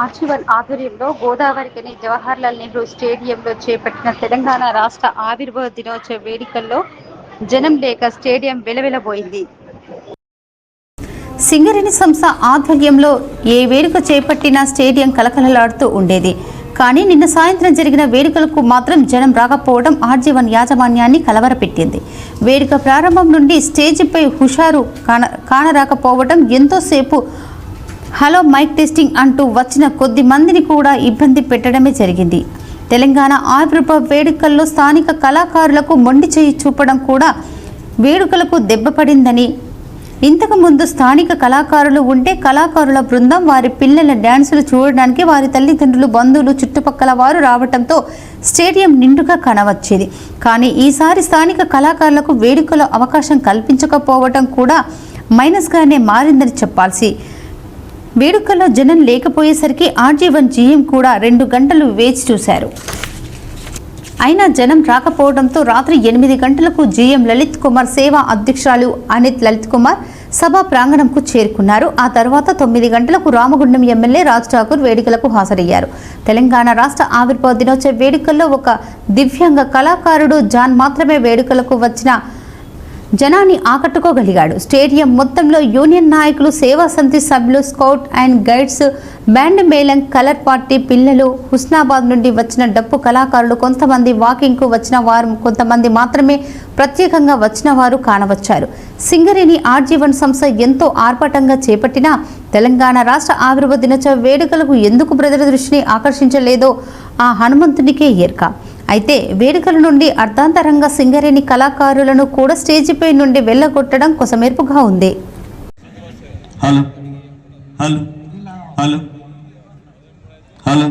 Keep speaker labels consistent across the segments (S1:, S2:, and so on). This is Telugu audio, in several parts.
S1: ఆర్జీవన్ ఆధ్వర్యంలో గోదావరికని జవహర్లాల్ నెహ్రూ స్టేడియంలో చేపట్టిన తెలంగాణ రాష్ట్ర ఆవిర్భావ దినోత్సవ వేడుకల్లో జనం లేక స్టేడియం వెలవెలబోయింది. సింగరేణి సంస్థ ఆధ్వర్యంలో ఏ వేడుక చేపట్టినా స్టేడియం కలకలలాడుతూ ఉండేది. కానీ నిన్న సాయంత్రం జరిగిన వేడుకలకు మాత్రం జనం రాకపోవడం ఆర్జీవన్ యాజమాన్యాన్ని కలవరపెట్టింది. వేడుక ప్రారంభం నుండి స్టేజిపై హుషారు కాన కానరాకపోవడం ఎంతోసేపు హలో మైక్ టెస్టింగ్ అంటూ వచ్చిన కొద్ది మందిని కూడా ఇబ్బంది పెట్టడమే జరిగింది. తెలంగాణ ఆవిర్భావ వేడుకల్లో స్థానిక కళాకారులకు మొండి చేయి చూపడం కూడా వేడుకలకు దెబ్బపడిందని ఇంతకుముందు స్థానిక కళాకారులు ఉంటే కళాకారుల బృందం వారి పిల్లల డ్యాన్సులు చూడడానికి వారి తల్లిదండ్రులు బంధువులు చుట్టుపక్కల వారు రావడంతో స్టేడియం నిండుగా కనవచ్చేది. కానీ ఈసారి స్థానిక కళాకారులకు వేడుకలో అవకాశం కల్పించకపోవటం కూడా మైనస్గానే మారిందని చెప్పాల్సి వేడుకల్లో జనం లేకపోయేసరికి ఆర్జీవన్ జీఎం కూడా రెండు గంటలు వేచి చూశారు. అయినా జనం రాకపోవడంతో రాత్రి ఎనిమిది గంటలకు జీఎం లలిత్ కుమార్ సేవా అధ్యక్షురాలు అనిత్ లలిత్ కుమార్ సభా ప్రాంగణంకు చేరుకున్నారు. ఆ తర్వాత తొమ్మిది గంటలకు రామగుండం ఎమ్మెల్యే రాజ్ ఠాకూర్ వేడుకలకు హాజరయ్యారు. తెలంగాణ రాష్ట్ర ఆవిర్భావ దినోత్సవ వేడుకల్లో ఒక దివ్యాంగ కళాకారుడు జాన్ మాత్రమే వేడుకలకు వచ్చిన జనాన్ని ఆకట్టుకోగలిగాడు. స్టేడియం మొత్తంలో యూనియన్ నాయకులు సేవా సమితి సభ్యులు స్కౌట్ అండ్ గైడ్స్ బ్యాండ్ మేళం కలర్ పార్టీ పిల్లలు హుస్నాబాద్ నుండి వచ్చిన డప్పు కళాకారులు కొంతమంది వాకింగ్కు వచ్చిన వారు కొంతమంది మాత్రమే ప్రత్యేకంగా వచ్చిన వారు కానవచ్చారు. సింగరేణి ఆర్జీవన్ సంస్థ ఎంతో ఆర్భటంగా చేపట్టిన తెలంగాణ రాష్ట్ర ఆవిర్భ దినోత్సవ వేడుకలకు ఎందుకు ప్రజల దృష్టిని ఆకర్షించలేదో ఆ హనుమంతునికే ఎర్క అయితే వేడుకల నుండి అర్థాంతరంగా సింగరేణి కళాకారులను కూడా స్టేజిపై నుండి వెళ్ళగొట్టడం కొసమెరుపుగా ఉంది.
S2: Hello. Hello. Hello. Hello.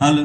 S2: Hello.